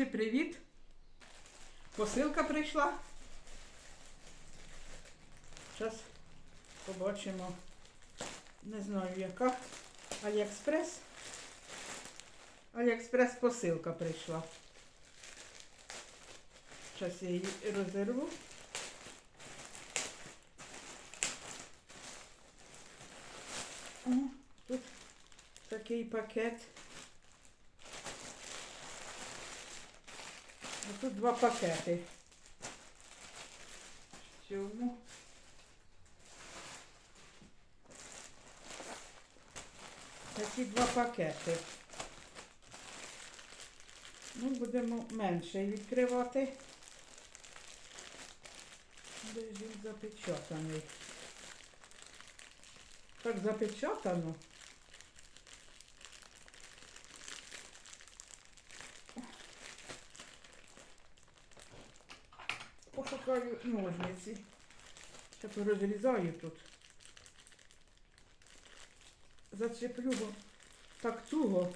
Друзі, привіт! Посилка прийшла. Зараз побачимо. Не знаю яка. Аліекспрес. Аліекспрес посилка прийшла. Зараз я її розірву. О, тут такий пакет. Тут два пакети. В цьому. Такі два пакети. Ну, будемо менше відкривати. Де він запечатаний? Так запечатано. Пошукаю ножниці. Ще порозрізаю тут. Зачеплю бо так туго.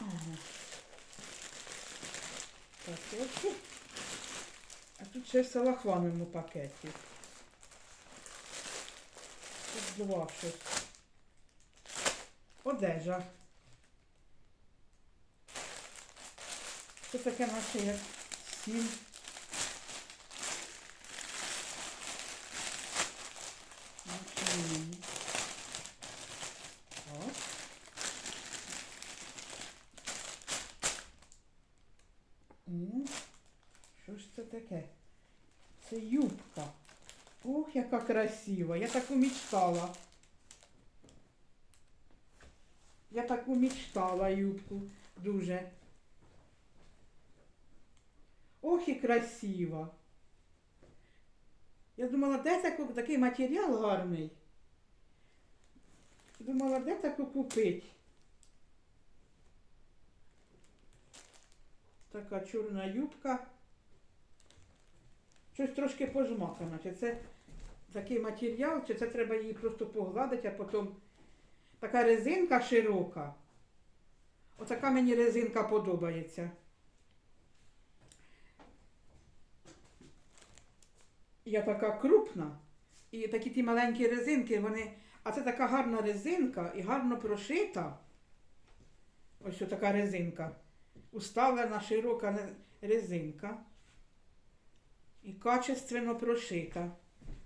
Ага. Пакетки. А тут ще в салахвановому пакеті. Тут два щось. Одежа. Це таке наче як сіль. Що ж це таке? Це юбка. Ох, яка красива. Я таку мечтала. Я таку мечтала юбку. Дуже. Ох і красиво. Я думала, де таку, такий матеріал гарний. Думала, де таку купити. Така чорна юбка. Щось трошки пожмакано. Чи це такий матеріал, чи це треба її просто погладити, а потім така резинка широка. Отака мені резинка подобається. Я така крупна. І такі ті маленькі резинки, вони. А це така гарна резинка і гарно прошита. Ось така резинка. Уставлена широка резинка. І качественно прошита.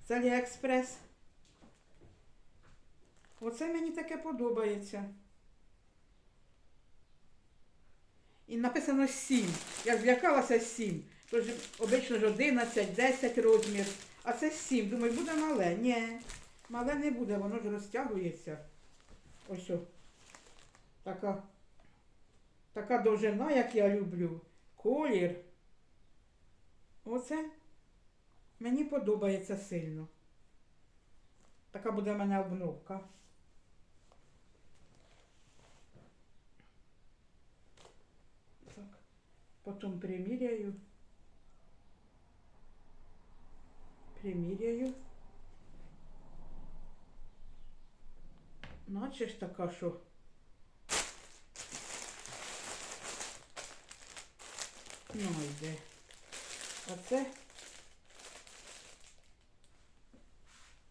З Аліекспрес. Оце мені таке подобається. І написано 7. Я злякалася 7. Тож обично ж 11, 10 розмір. А це 7. Думаю, буде мале. Ні, мале не буде, воно ж розтягується. Ось о. Така, така довжина, як я люблю. Колір. Оце мені подобається сильно. Така буде в мене обновка. Так. Потім приміряю. Приміряю. Наче ж така, що. Ну, йде. А це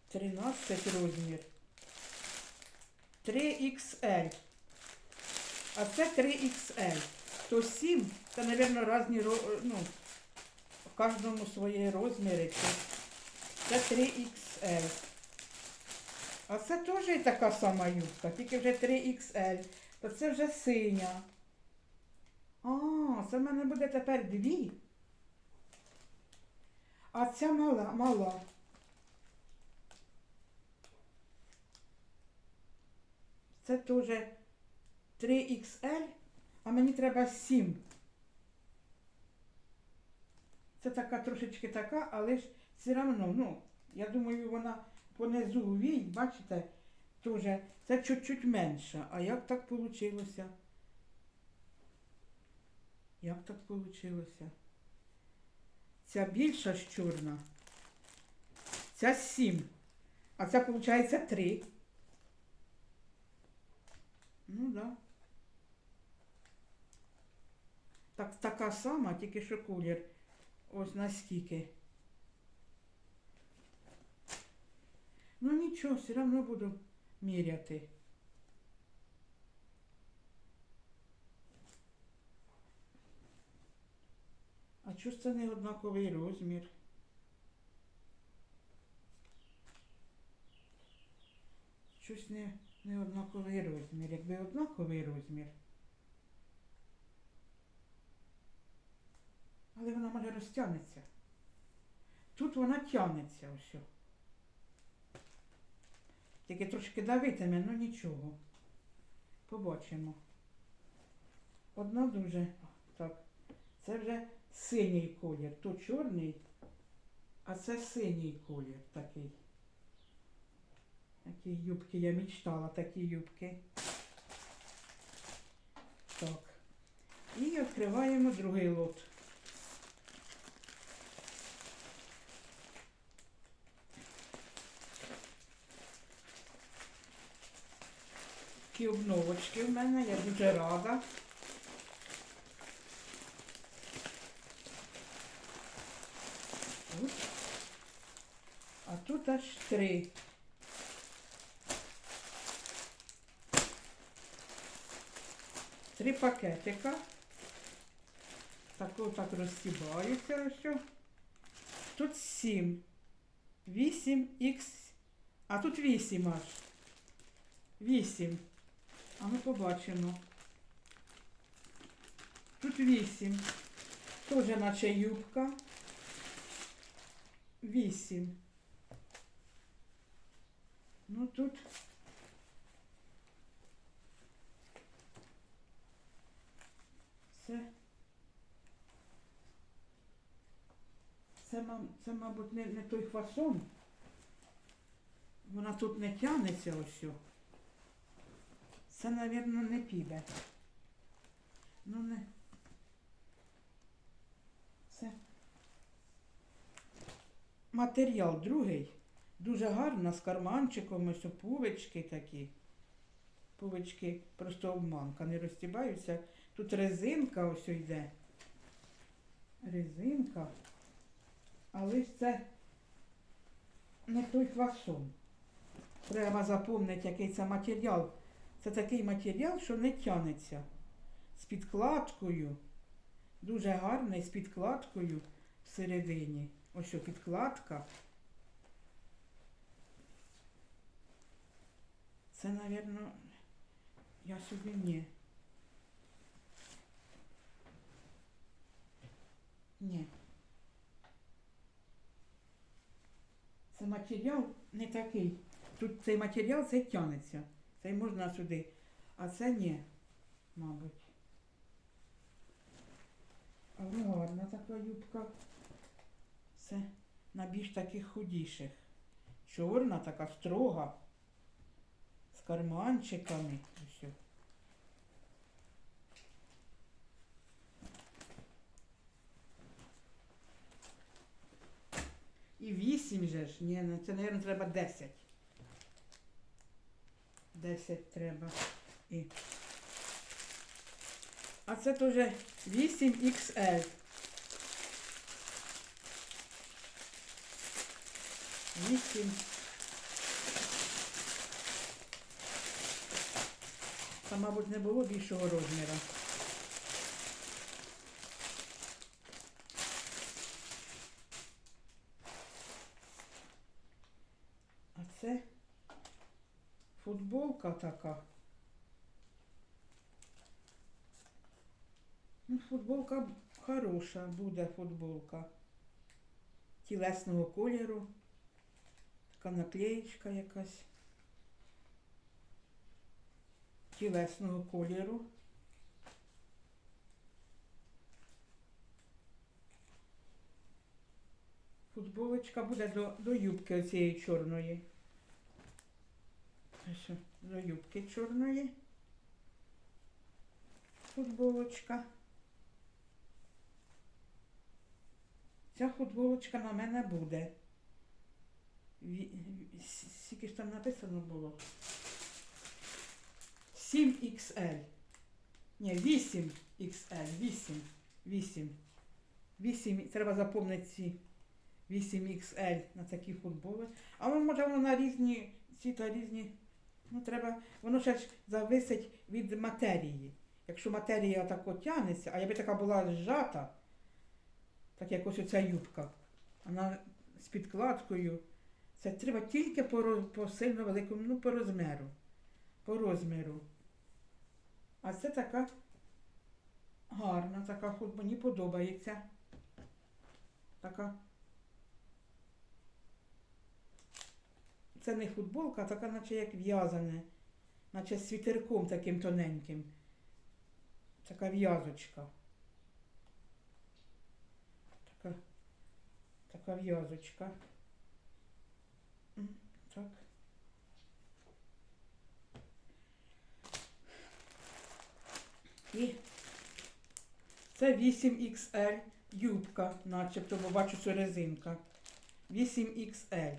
13 розмір. 3XL. А це 3XL. То 7, це, мабуть, різні, ну, в кожному свої розміри. Це, це 3XL. А це теж така сама юбка, тільки вже 3XL. То це вже синя. А, це в мене буде тепер дві. А ця мала, мала. Це теж 3XL, а мені треба 7. Це така трошечки така, але ж все одно, ну, я думаю, вона понизу вій, бачите, теж це чуть-чуть менша. А як так вийшло? Як так вийшло? Ця більша ж чорна. Ця 7. А ця, виходить, 3. Ну да. Так, така сама, тільки що колір. Ось наскільки. Ну нічого, все одно буду міряти. А чого це не однаковий розмір? Щось не, не однаковий розмір. Якби однаковий розмір. Але вона може розтягнеться. Тут вона тягнеться ось. Тільки трошки давитиме, ну нічого. Побачимо. Одна дуже. Так. Це вже синій колір. То чорний, а це синій колір такий. Такі юбки, я мечтала такі юбки. Так. І відкриваємо другий лот. Такі обновочки в мене, я дуже рада. Ось. А тут аж три. Три пакетика. Так так розстібаються що. Тут сім. Вісім х. А тут вісім аж. Вісім. А ми побачимо. Тут вісім. Тоже наче юбка. Вісім. Ну тут. Це. Це, це мабуть, не, не той фасон. Вона тут не тягнеться ось. Це, напевно, не піде. Ну не. Це. Матеріал другий. Дуже гарно, з карманчиком, ось пувички такі. Пувички просто обманка, не розтібаються. Тут резинка ось йде. Резинка. Але ж це не той фасон. Треба запомнити, який це матеріал. Це такий матеріал, що не тянеться. З підкладкою. Дуже гарний, з підкладкою всередині. Ось що підкладка. Це, напевно, я собі ні. Ні. Це матеріал не такий. Тут цей матеріал цей тянеться. Цей можна сюди. А це ні, мабуть. Але гарна така юбка. Це на більш таких худіших. Чорна, така строга. З карманчиками. О. І вісім же ж. Ні, ну це, мабуть, треба 10. 10 треба. І. А це теж 8 XL. 8. Та, мабуть, не було більшого розміру. А це футболка така. Ну, футболка хороша, буде футболка. Тілесного кольору. Така наклеєчка якась. Тілесного кольору. Футболочка буде до, до юбки оцієї чорної. До юбки чорної. Футболочка. Ця футболочка на мене буде. Скільки ж там написано було? 7XL. Ні, 8XL. 8. 8. 8. Треба запомнити ці 8XL на такі футболи. А може воно на різні ці та різні. Ну, треба, воно ще ж зависить від матерії. Якщо матерія так от тягнеться, а якби така була зжата, так як ось оця юбка, вона з підкладкою, це треба тільки по, по сильно великому, ну по розміру. По розміру. А це така гарна, така мені подобається. Така. Це не футболка, а така, наче як в'язане, наче з світерком таким тоненьким. Така в'язочка. Така, така в'язочка. Так. І це 8XL юбка, начебто, бо бачу, що резинка. 8XL.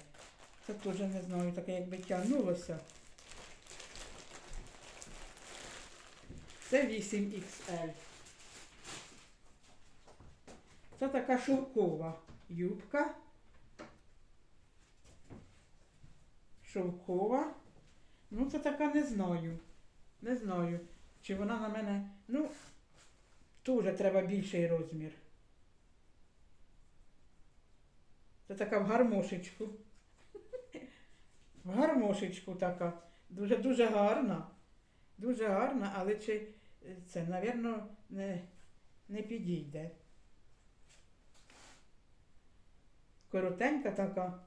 Це теж не знаю, таке якби тягнулося. Це 8XL. Це така шовкова юбка. Шовкова. Ну, це така не знаю. Не знаю, чи вона на мене. Ну, теж треба більший розмір. Це така в гармошечку. В гармошечку така. Дуже дуже гарна. Дуже гарна, але чи це, напевно, не, не підійде. Коротенька така.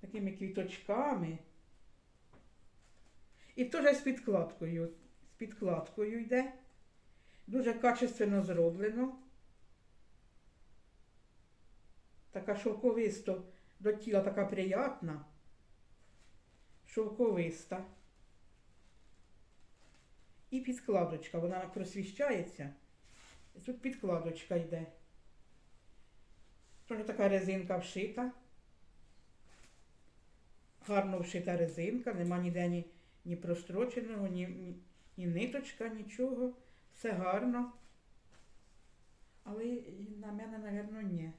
Такими квіточками. І теж з підкладкою. З підкладкою йде. Дуже качественно зроблено. Така шовковисто до тіла така приятна. Шовковиста. І підкладочка, вона просвіщається. І тут підкладочка йде. Тоже така резинка вшита. Гарно вшита резинка, нема ніде ні, ні простроченого, ні, ні, ні ниточка, нічого. Все гарно. Але на мене, напевно, ні.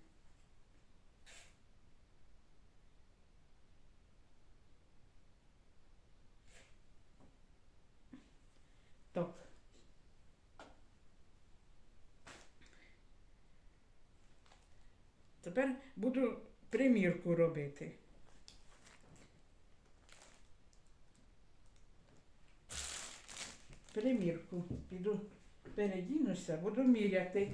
Так. Тепер буду примірку робити. Примірку. Піду передінуся, буду міряти.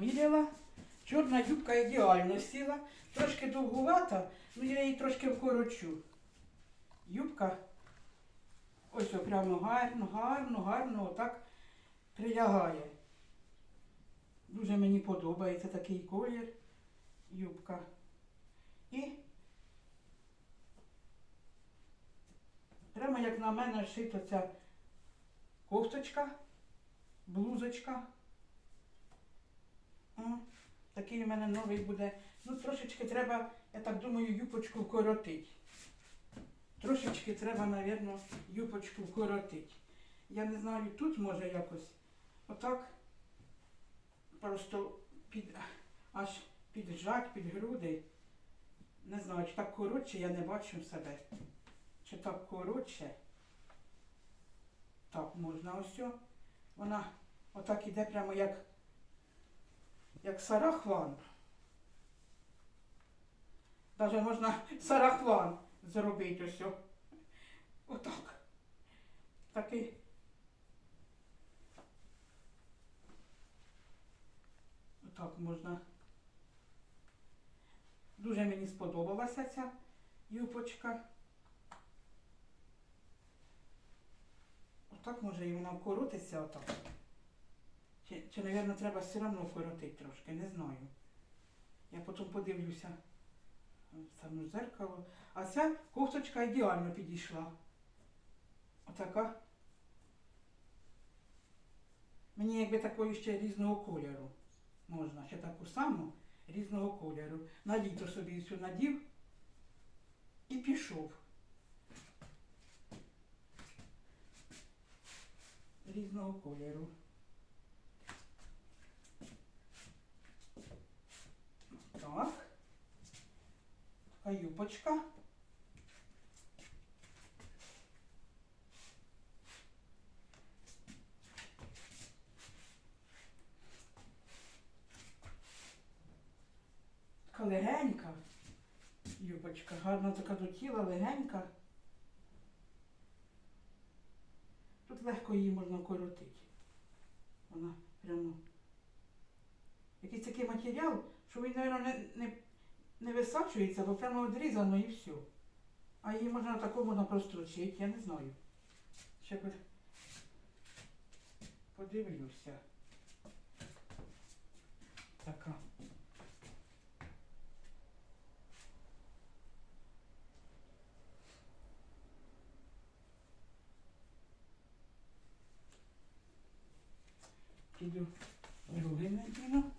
Наміряла. Чорна юбка ідеально сіла. Трошки довгувата, ну я її трошки вкорочу. Юбка ось прямо гарно, гарно, гарно отак прилягає. Дуже мені подобається такий колір. Юбка. І прямо як на мене шито ця кофточка, блузочка. О, такий у мене новий буде. Ну, трошечки треба, я так думаю, юпочку вкоротити. трошечки треба, мабуть, юбочку вкоротити. Я не знаю, тут може якось отак просто під, аж піджать під груди. Не знаю, чи так коротше, я не бачу себе. Чи так коротше. Так, можна ось. Вона отак іде прямо як, як сарахван. Даже можна сарахван зробити ось. Отак. Такий. Отак можна. Дуже мені сподобалася ця юбочка. Отак може і вона вкоротиться отак. Чи, чи, мабуть, треба все одно вкоротити трошки, не знаю. Я потім подивлюся в саме зеркало. А ця кофточка ідеально підійшла. Отака. Мені якби такої ще різного кольору можна. Ще таку саму різного кольору. На літо собі цю надів і пішов. Різного кольору. Так. Така юбочка. Така легенька. Юбочка. Гарно така до тіла, легенька. Тут легко її можна коротити. Вона прямо. Якийсь такий матеріал, що він, мабуть, не, не, не висаджується, бо прямо відрізано і все. А її можна такому можна прострочити, я не знаю. Ще по- подивлюся. Така. Піду другий надіну.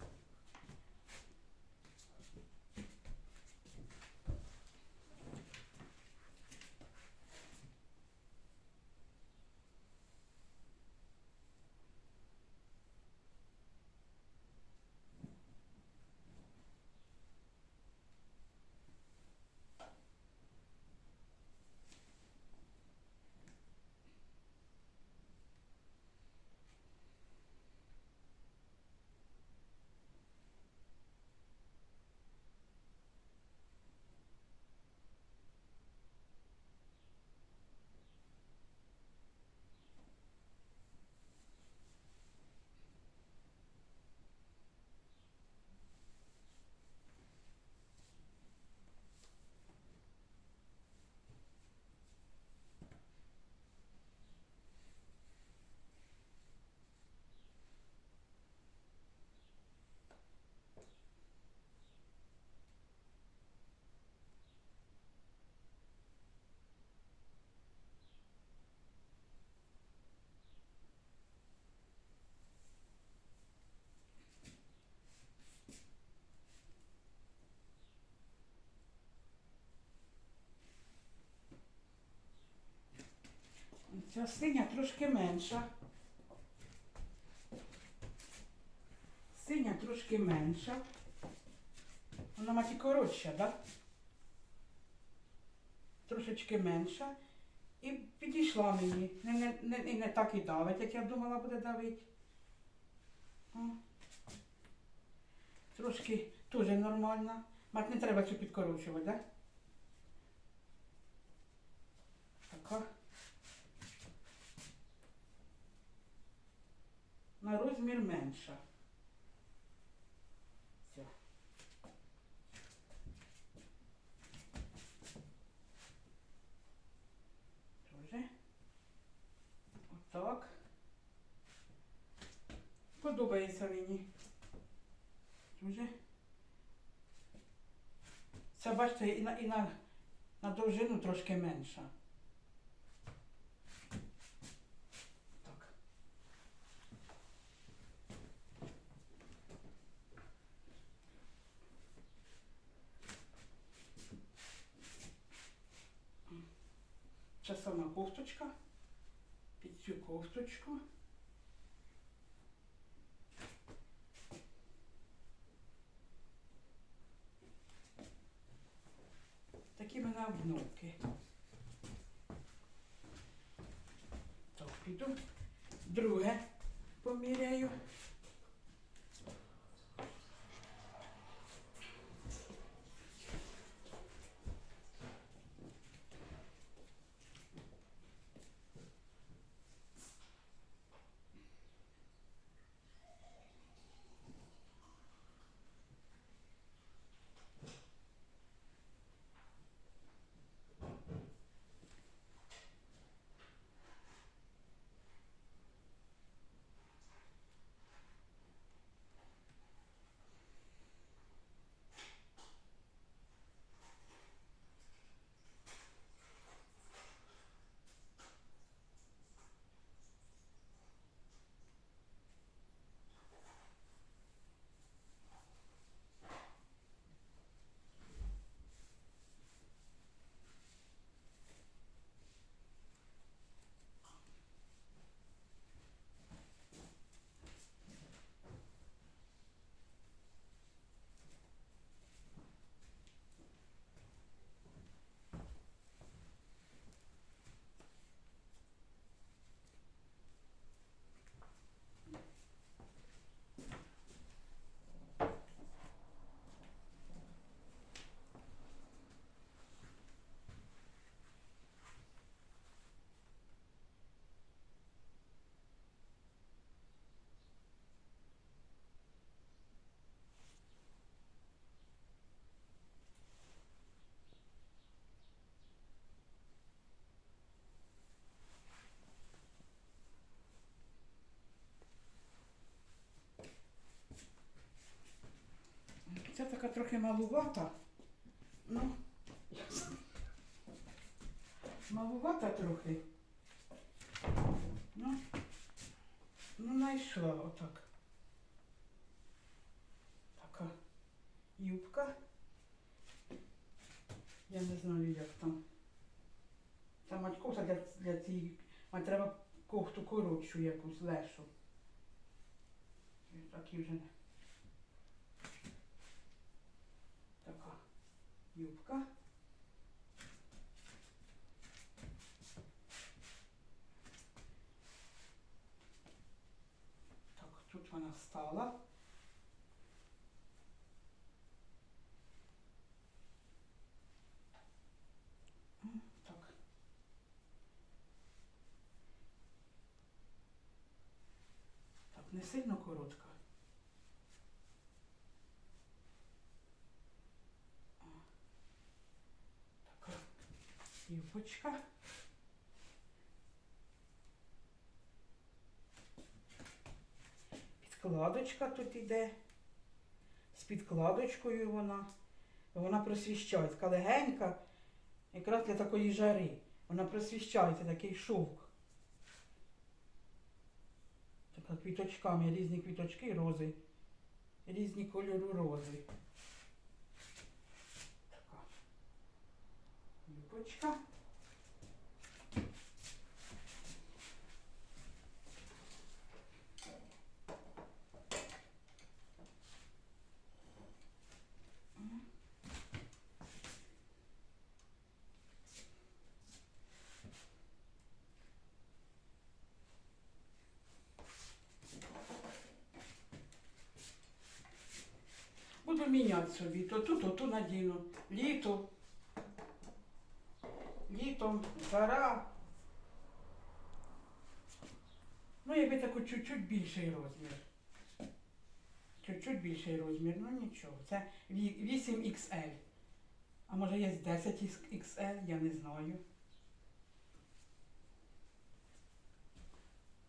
Ця синя трошки менша. Синя трошки менша. Вона мать і коротша? Да? Трошечки менша. І підійшла мені. Не, не, не, не так і давить, як я думала буде давити. О. Трошки теж нормально. Мать не треба цю підкорочувати, так? Да? Така. На розмір менша. Все. Тоже. Отак. Подобається мені. Дуже. Це бачите, і на, і на, на довжину трошки менша. Так. Це сама кофточка. Під цю кофточку. Такі мене обновки. Так, піду. Друге поміряю. Така трохи малувата. Ну, малувата трохи. Ну, ну знайшла отак. Така юбка. Я не знаю, як там. Це мать кофта для, для цієї. Мать треба кофту коротшу якусь лешу. Такі вже не. Така юбка. Так, тут вона стала. Так. Не сильно коротка. Така юбочка. Підкладочка тут іде. З підкладочкою вона. Вона просвіщає. Така легенька. Якраз для такої жари. Вона просвіщається, такий шовк. Така квіточками, різні квіточки, рози. Різні кольору рози. Така юбочка. Буду міняти собі. То ту, то ту надіну. Літо. Літом, жара. Ну, якби таку чуть-чуть більший розмір. Чуть-чуть більший розмір, ну нічого. Це 8XL. А може є 10XL, я не знаю.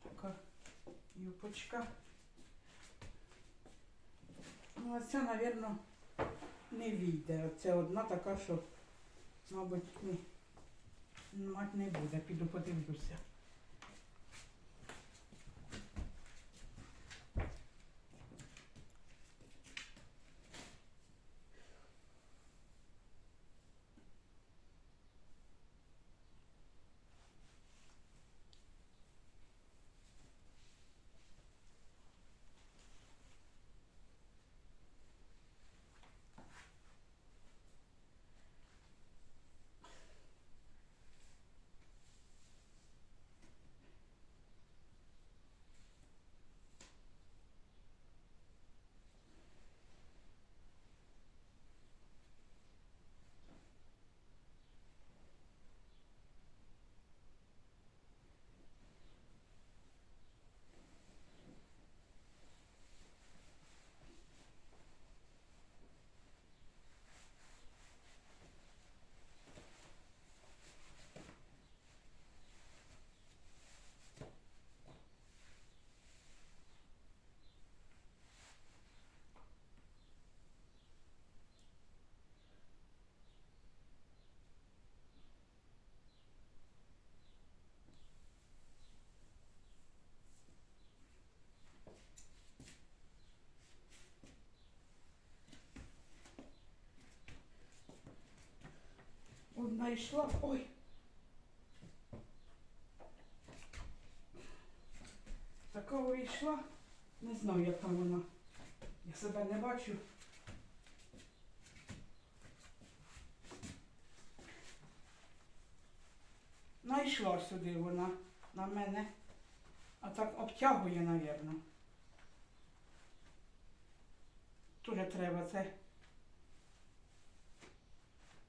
Така юбочка. Ну, а ця, напевно, не війде. Це одна така, що, мабуть, не, мать не буде. Піду подивлюся. Знайшла. Ой. Така вийшла. Не знаю, яка вона. Я себе не бачу. Найшла сюди вона на мене. А так обтягує, напевно. Тоже треба це.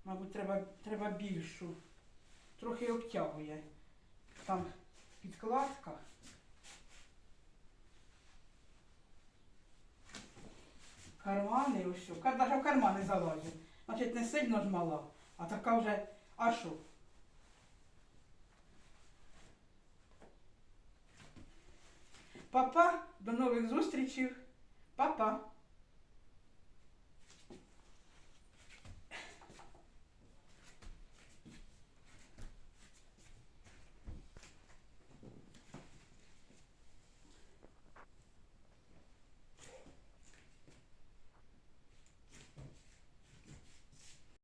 Мабуть, треба, треба більшу. Трохи обтягує. Там підкладка. Кармани ось. що. Навіть в кармани залазить. Значить, не сильно ж мала, а така вже. А що? Папа, до нових зустрічей. Папа.